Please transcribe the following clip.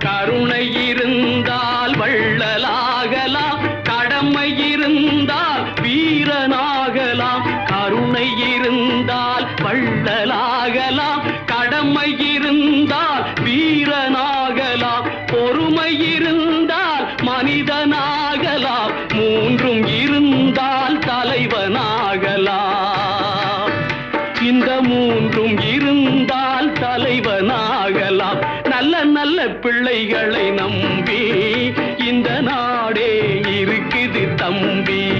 கருணை இருந்தால் வள்ளலாகலாம் கடமை இருந்தால் வீரனாகலாம். கருணை இருந்தால் வள்ளலாகலாம் கடமை இருந்தால் வீரனாகலாம். பொறுமை இருந்தால் மனிதனாகலாம் மூன்றும் இருந்தால் தலைவனாகலாம். இந்த மூன்றும் இருந்தால் பிள்ளைகளை நம்பி இந்த நாடே இருக்குது தம்பி.